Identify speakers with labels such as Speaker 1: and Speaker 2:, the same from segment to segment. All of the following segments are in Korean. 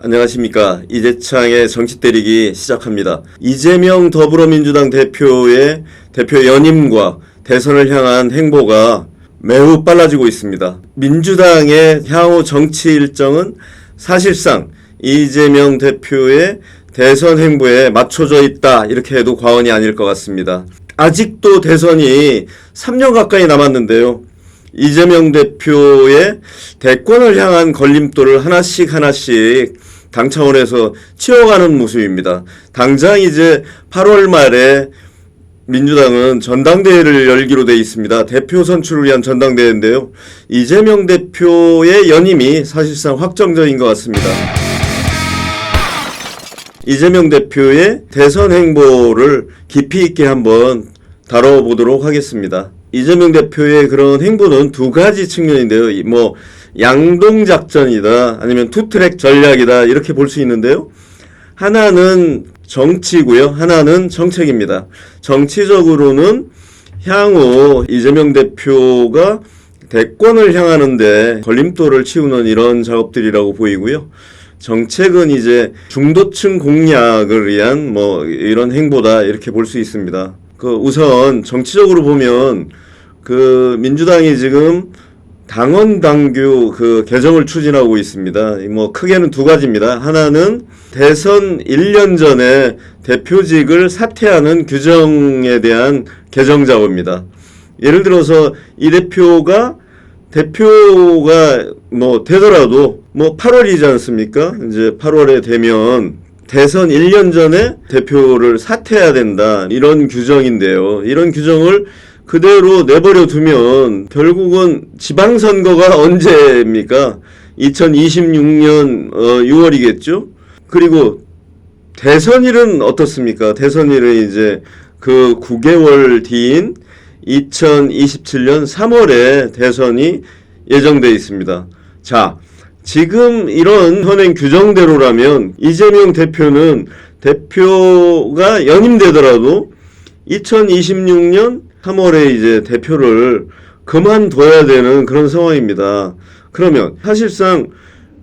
Speaker 1: 안녕하십니까. 이재창의 정치 때리기 시작합니다. 이재명 더불어민주당 대표의 대표 연임과 대선을 향한 행보가 매우 빨라지고 있습니다. 민주당의 향후 정치 일정은 사실상 이재명 대표의 대선 행보에 맞춰져 있다. 이렇게 해도 과언이 아닐 것 같습니다. 아직도 대선이 3년 가까이 남았는데요. 이재명 대표의 대권을 향한 걸림돌을 하나씩 하나씩 당 차원에서 치워가는 모습입니다. 당장 이제 8월 말에 민주당은 전당대회를 열기로 돼 있습니다. 대표 선출을 위한 전당대회인데요. 이재명 대표의 연임이 사실상 확정적인 것 같습니다. 이재명 대표의 대선 행보를 깊이 있게 한번 다뤄보도록 하겠습니다. 이재명 대표의 그런 행보는 두 가지 측면인데요. 이뭐 양동 작전이다 아니면 투트랙 전략이다 이렇게 볼 수 있는데요. 하나는 정치고요. 하나는 정책입니다. 정치적으로는 향후 이재명 대표가 대권을 향하는데 걸림돌을 치우는 이런 작업들이라고 보이고요. 정책은 이제 중도층 공략을 위한 뭐 이런 행보다 이렇게 볼 수 있습니다. 그 우선 정치적으로 보면 그 민주당이 지금 당원 당규 그 개정을 추진하고 있습니다. 이뭐 크게는 두 가지입니다. 하나는 대선 1년 전에 대표직을 사퇴하는 규정에 대한 개정 작업입니다. 예를 들어서 이 대표가 대표가 뭐 되더라도 뭐 8월이지 않습니까? 이제 8월에 되면 대선 1년 전에 대표를 사퇴해야 된다. 이런 규정인데요. 이런 규정을 그대로 내버려 두면 결국은 지방선거가 언제입니까? 2026년 어, 6월이겠죠? 그리고 대선일은 어떻습니까? 대선일은 이제 그 9개월 뒤인 2027년 3월에 대선이 예정돼 있습니다. 자, 지금 이런 현행 규정대로라면 이재명 대표는 대표가 연임되더라도 2026년 3월에 이제 대표를 그만둬야 되는 그런 상황입니다. 그러면 사실상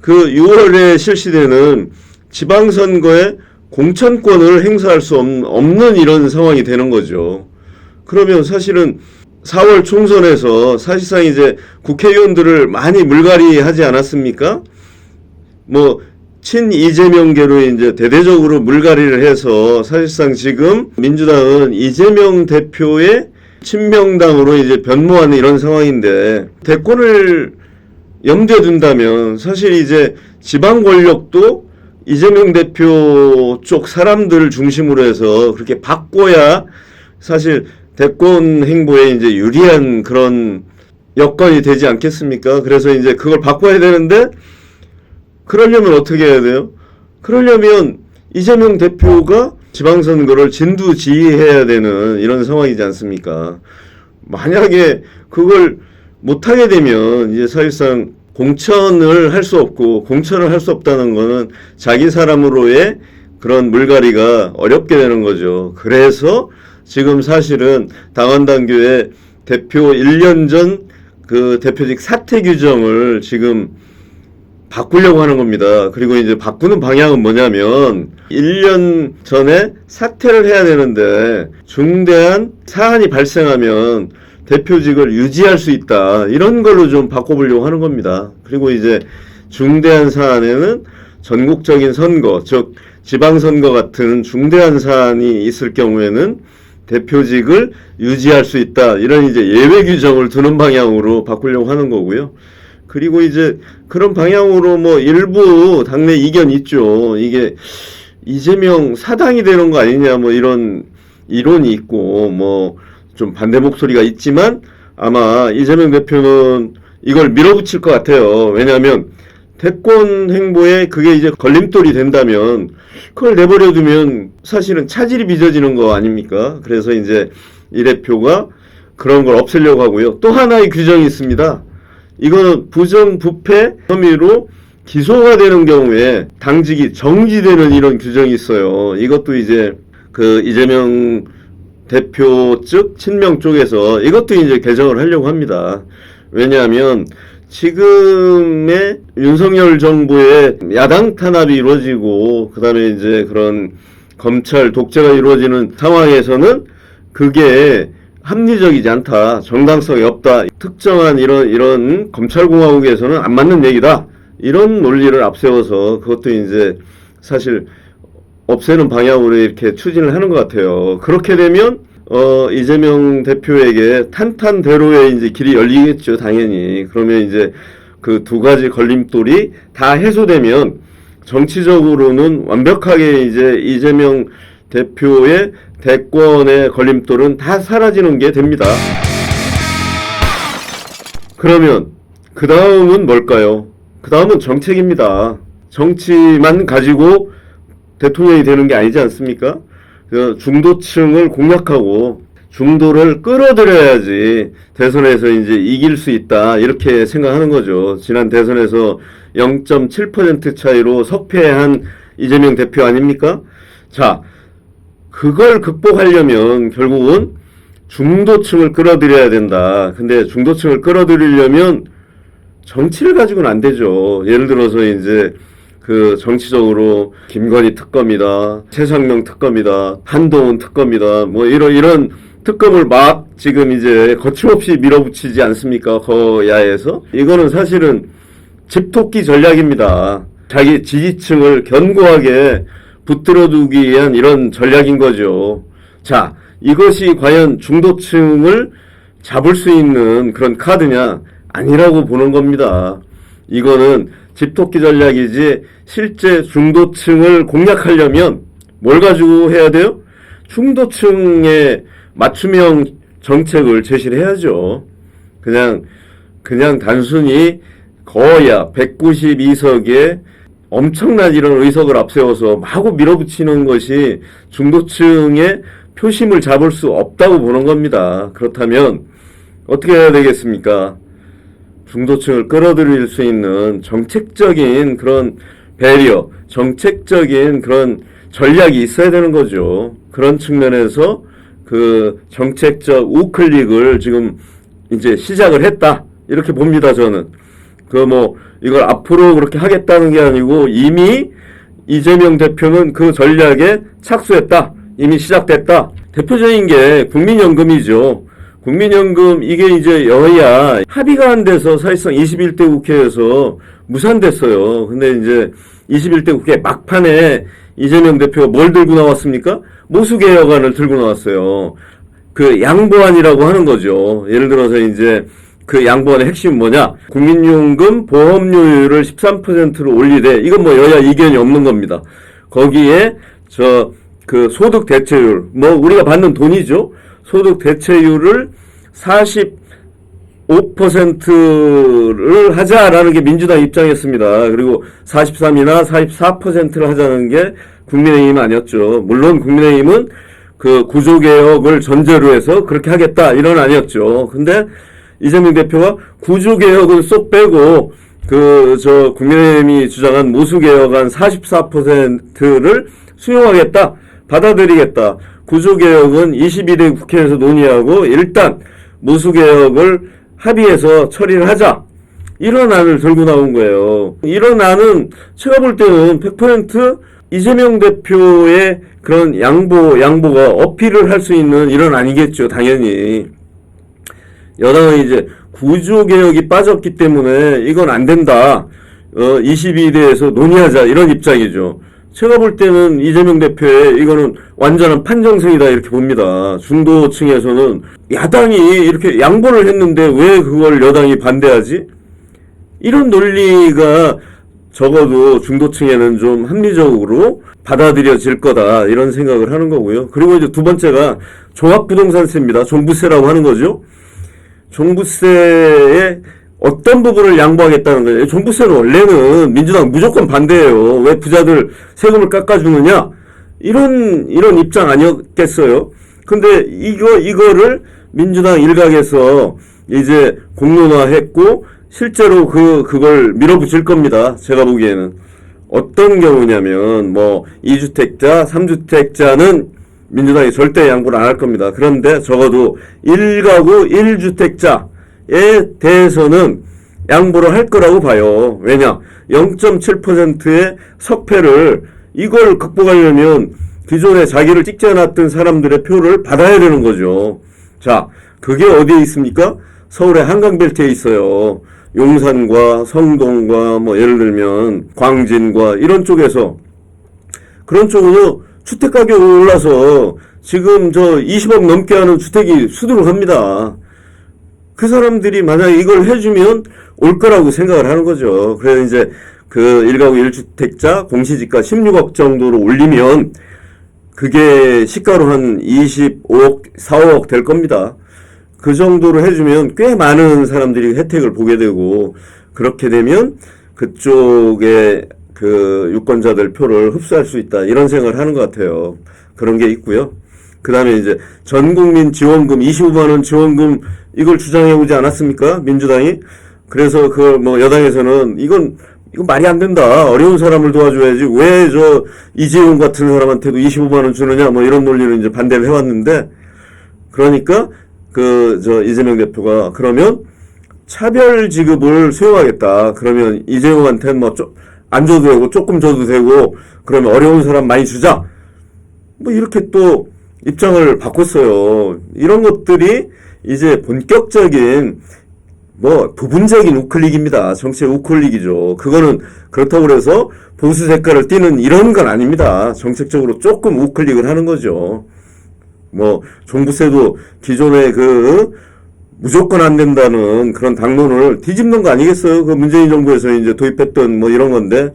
Speaker 1: 그 6월에 실시되는 지방선거에 공천권을 행사할 수 없- 없는 이런 상황이 되는 거죠. 그러면 사실은 4월 총선에서 사실상 이제 국회의원들을 많이 물갈이 하지 않았습니까? 뭐, 친 이재명계로 이제 대대적으로 물갈이를 해서 사실상 지금 민주당은 이재명 대표의 친명당으로 이제 변모하는 이런 상황인데 대권을 염두에 둔다면 사실 이제 지방 권력도 이재명 대표 쪽 사람들 중심으로 해서 그렇게 바꿔야 사실 대권 행보에 이제 유리한 그런 여건이 되지 않겠습니까? 그래서 이제 그걸 바꿔야 되는데 그러려면 어떻게 해야 돼요? 그러려면 이재명 대표가 지방선거를 진두지휘해야 되는 이런 상황이지 않습니까? 만약에 그걸 못하게 되면 이제 사실상 공천을 할 수 없고 공천을 할 수 없다는 거는 자기 사람으로의 그런 물갈이가 어렵게 되는 거죠. 그래서 지금 사실은 당원당규의 대표 1년 전 그 대표직 사퇴 규정을 지금 바꾸려고 하는 겁니다. 그리고 이제 바꾸는 방향은 뭐냐면 1년 전에 사퇴를 해야 되는데 중대한 사안이 발생하면 대표직을 유지할 수 있다. 이런 걸로 좀 바꿔보려고 하는 겁니다. 그리고 이제 중대한 사안에는 전국적인 선거, 즉 지방선거 같은 중대한 사안이 있을 경우에는 대표직을 유지할 수 있다. 이런 이제 예외 규정을 두는 방향으로 바꾸려고 하는 거고요. 그리고 이제 그런 방향으로 뭐 일부 당내 이견 있죠. 이게 이재명 사당이 되는 거 아니냐 뭐 이런 이론이 있고 뭐 좀 반대 목소리가 있지만 아마 이재명 대표는 이걸 밀어붙일 것 같아요. 왜냐하면 대권 행보에 그게 이제 걸림돌이 된다면 그걸 내버려 두면 사실은 차질이 빚어지는 거 아닙니까? 그래서 이제 이 대표가 그런 걸 없애려고 하고요. 또 하나의 규정이 있습니다. 이거는 부정부패 혐의로 기소가 되는 경우에 당직이 정지되는 이런 규정이 있어요. 이것도 이제 그 이재명 대표 측 친명 쪽에서 이것도 이제 개정을 하려고 합니다. 왜냐하면 지금의 윤석열 정부의 야당 탄압이 이루어지고 그다음에 이제 그런 검찰 독재가 이루어지는 상황에서는 그게 합리적이지 않다, 정당성이 없다, 특정한 이런 이런 검찰공화국에서는 안 맞는 얘기다 이런 논리를 앞세워서 그것도 이제 사실 없애는 방향으로 이렇게 추진을 하는 것 같아요. 그렇게 되면 어 이재명 대표에게 탄탄대로의 이제 길이 열리겠죠, 당연히. 그러면 이제 그 두 가지 걸림돌이 다 해소되면 정치적으로는 완벽하게 이제 이재명 대표의 대권의 걸림돌은 다 사라지는 게 됩니다. 그러면 그 다음은 뭘까요? 그 다음은 정책입니다. 정치만 가지고 대통령이 되는 게 아니지 않습니까? 그 중도층을 공략하고 중도를 끌어들여야지 대선에서 이제 이길 수 있다 이렇게 생각하는 거죠. 지난 대선에서 0.7% 차이로 석패한 이재명 대표 아닙니까? 자, 그걸 극복하려면 결국은 중도층을 끌어들여야 된다. 근데 중도층을 끌어들이려면 정치를 가지고는 안 되죠. 예를 들어서 이제 그 정치적으로 김건희 특검이다, 최상명 특검이다, 한동훈 특검이다, 뭐 이런 이런 특검을 막 지금 이제 거침없이 밀어붙이지 않습니까? 거야에서 이거는 사실은 집토끼 전략입니다. 자기 지지층을 견고하게 붙들어두기 위한 이런 전략인 거죠. 자, 이것이 과연 중도층을 잡을 수 있는 그런 카드냐? 아니라고 보는 겁니다. 이거는 집토끼 전략이지 실제 중도층을 공략하려면 뭘 가지고 해야 돼요? 중도층의 맞춤형 정책을 제시를 해야죠. 그냥 그냥 단순히 거야 192석에 엄청난 이런 의석을 앞세워서 마구 밀어붙이는 것이 중도층의 표심을 잡을 수 없다고 보는 겁니다. 그렇다면 어떻게 해야 되겠습니까? 중도층을 끌어들일 수 있는 정책적인 그런 배리어, 정책적인 그런 전략이 있어야 되는 거죠. 그런 측면에서 그 정책적 우클릭을 지금 이제 시작을 했다. 이렇게 봅니다, 저는. 그 뭐, 이걸 앞으로 그렇게 하겠다는 게 아니고 이미 이재명 대표는 그 전략에 착수했다. 이미 시작됐다. 대표적인 게 국민연금이죠. 국민연금 이게 이제 여야 합의가 안 돼서 사실상 21대 국회에서 무산됐어요. 근데 이제 21대 국회 막판에 이재명 대표가 뭘 들고 나왔습니까? 모수개혁안을 들고 나왔어요. 그 양보안이라고 하는 거죠. 예를 들어서 이제 그 양보안의 핵심은 뭐냐? 국민연금 보험료율을 13%로 올리되 이건 뭐 여야 이견이 없는 겁니다. 거기에 저 그 소득 대체율 뭐 우리가 받는 돈이죠. 소득 대체율을 45%를 하자라는 게 민주당 입장이었습니다. 그리고 43이나 44%를 하자는 게 국민의힘 아니었죠. 물론 국민의힘은 그 구조개혁을 전제로 해서 그렇게 하겠다 이런 아니었죠. 근데 이재명 대표가 구조개혁을 쏙 빼고 그 저 국민의힘이 주장한 모수개혁안 44%를 수용하겠다 받아들이겠다. 구조개혁은 22대 국회에서 논의하고 일단 모수개혁을 합의해서 처리를 하자. 이런 안을 들고 나온 거예요. 이런 안은 제가 볼 때는 100% 이재명 대표의 그런 양보, 양보가 어필을 할 수 있는 이런 안이겠죠, 당연히. 여당은 이제 구조개혁이 빠졌기 때문에 이건 안 된다. 어, 22대에서 논의하자. 이런 입장이죠. 제가 볼 때는 이재명 대표의 이거는 완전한 판정승이다 이렇게 봅니다. 중도층에서는 야당이 이렇게 양보를 했는데 왜 그걸 여당이 반대하지? 이런 논리가 적어도 중도층에는 좀 합리적으로 받아들여질 거다 이런 생각을 하는 거고요. 그리고 이제 두 번째가 종합부동산세입니다. 종부세라고 하는 거죠. 종부세의 어떤 부분을 양보하겠다는 거예요. 종부세는 원래는 민주당 무조건 반대예요. 왜 부자들 세금을 깎아주느냐? 이런 이런 입장 아니었겠어요. 근데 이거 이거를 민주당 일각에서 이제 공론화했고 실제로 그 그걸 밀어붙일 겁니다. 제가 보기에는 어떤 경우냐면 뭐 2주택자, 3주택자는 민주당이 절대 양보를 안 할 겁니다. 그런데 적어도 1가구 1주택자에 대해서는 양보를 할 거라고 봐요. 왜냐? 0.7%의 석패를 이걸 극복하려면 기존에 자기를 찍지 않았던 사람들의 표를 받아야 되는 거죠. 자, 그게 어디에 있습니까? 서울의 한강벨트에 있어요. 용산과 성동과 뭐 예를 들면 광진과 이런 쪽에서 그런 쪽은요 주택 가격이 올라서 지금 저 20억 넘게 하는 주택이 수두룩합니다. 그 사람들이 만약에 이걸 해주면 올 거라고 생각을 하는 거죠. 그래서 이제 그 1가구 1주택자 공시지가 16억 정도로 올리면 그게 시가로 한 25억, 4억 될 겁니다. 그 정도로 해주면 꽤 많은 사람들이 혜택을 보게 되고 그렇게 되면 그쪽에 그 유권자들 표를 흡수할 수 있다 이런 생각을 하는 것 같아요. 그런 게 있고요. 그 다음에 이제 전국민 지원금 25만 원 지원금 이걸 주장해 오지 않았습니까? 민주당이 그래서 그뭐 여당에서는 이건 이거 말이 안 된다. 어려운 사람을 도와줘야지. 왜 저 이재용 같은 사람한테도 25만 원 주느냐 뭐 이런 논리를 이제 반대를 해왔는데 그러니까 그 저 이재명 대표가 그러면 차별 지급을 수용하겠다. 그러면 이재용한테는 뭐안 줘도 되고 조금 줘도 되고 그러면 어려운 사람 많이 주자. 뭐 이렇게 또 입장을 바꿨어요. 이런 것들이 이제 본격적인 뭐 부분적인 우클릭입니다. 정치의 우클릭이죠. 그거는 그렇다고 그래서 보수 색깔을 띠는 이런 건 아닙니다. 정책적으로 조금 우클릭을 하는 거죠. 뭐 종부세도 기존의 그 무조건 안 된다는 그런 당론을 뒤집는 거 아니겠어요? 그 문재인 정부에서 이제 도입했던 뭐 이런 건데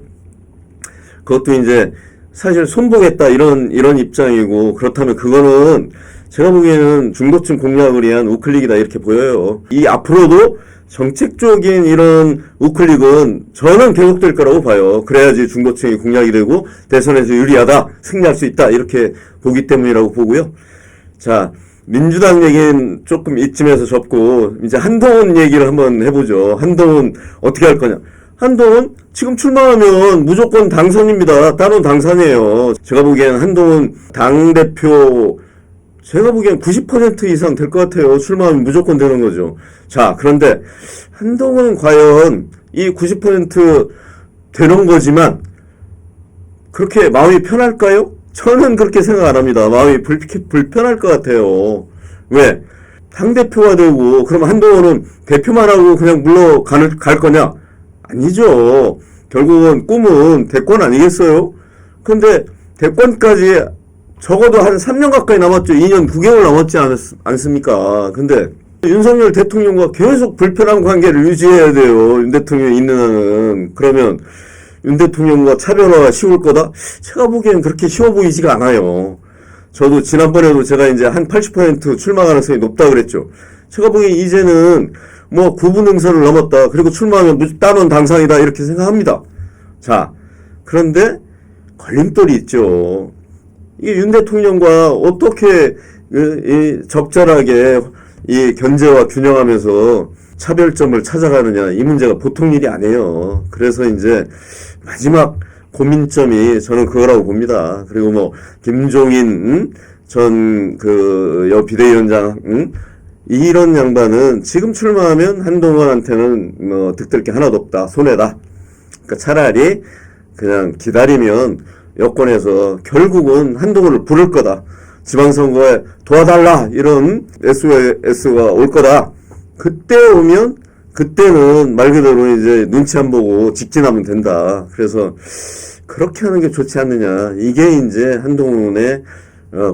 Speaker 1: 그것도 이제 사실 손보겠다 이런 이런 입장이고 그렇다면 그거는 제가 보기에는 중도층 공략을 위한 우클릭이다 이렇게 보여요. 이 앞으로도 정책적인 이런 우클릭은 저는 계속될 거라고 봐요. 그래야지 중도층이 공략이 되고 대선에서 유리하다, 승리할 수 있다 이렇게 보기 때문이라고 보고요. 자, 민주당 얘기는 조금 이쯤에서 접고 이제 한동훈 얘기를 한번 해보죠. 한동훈 어떻게 할 거냐? 한동훈 지금 출마하면 무조건 당선입니다. 따로 당선이에요. 제가 보기엔 한동훈 당 대표 제가 보기엔 90% 이상 될 것 같아요. 출마하면 무조건 되는 거죠. 자, 그런데 한동훈은 과연 이 90% 되는 거지만 그렇게 마음이 편할까요? 저는 그렇게 생각 안 합니다. 마음이 불, 불편할 것 같아요. 왜? 당대표가 되고, 그럼 한동훈은 대표만 하고 그냥 물러갈 갈 거냐? 아니죠. 결국은 꿈은 대권 아니겠어요? 근데 대권까지 적어도 한 3년 가까이 남았죠. 2년 9개월 남았지 않았, 않습니까? 근데 윤석열 대통령과 계속 불편한 관계를 유지해야 돼요. 윤 대통령이 있는 한은. 그러면 윤 대통령과 차별화가 쉬울 거다? 제가 보기엔 그렇게 쉬워 보이지가 않아요. 저도 지난번에도 제가 이제 한 80% 출마 가능성이 높다 그랬죠. 제가 보기엔 이제는 뭐 구분 응선을 넘었다. 그리고 출마하면 무- 따놓은 당상이다. 이렇게 생각합니다. 자, 그런데 걸림돌이 있죠. 이게 윤 대통령과 어떻게 그, 이 적절하게 이 견제와 균형하면서 차별점을 찾아가느냐 이 문제가 보통 일이 아니에요. 그래서 이제 마지막 고민점이 저는 그거라고 봅니다. 그리고 뭐 김종인 전 그 여 비대위원장 응? 이런 양반은 지금 출마하면 한동훈한테는 뭐 득될 게 하나도 없다 손해다. 그러니까 차라리 그냥 기다리면 여권에서 결국은 한동훈을 부를 거다. 지방선거에 도와달라 이런 SOS가 올 거다. 그때 오면 그때는 말 그대로 이제 눈치 안 보고 직진하면 된다. 그래서 그렇게 하는 게 좋지 않느냐. 이게 이제 한동훈의 어,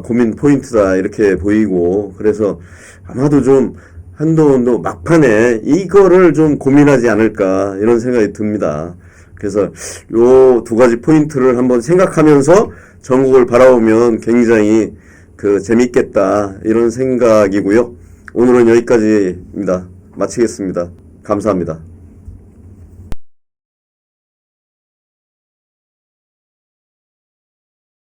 Speaker 1: 고민 포인트다. 이렇게 보이고. 그래서 아마도 좀 한동훈도 막판에 이거를 좀 고민하지 않을까. 이런 생각이 듭니다. 그래서 요 두 가지 포인트를 한번 생각하면서 전국을 바라보면 굉장히 그 재밌겠다. 이런 생각이고요. 오늘은 여기까지입니다. 마치겠습니다. 감사합니다.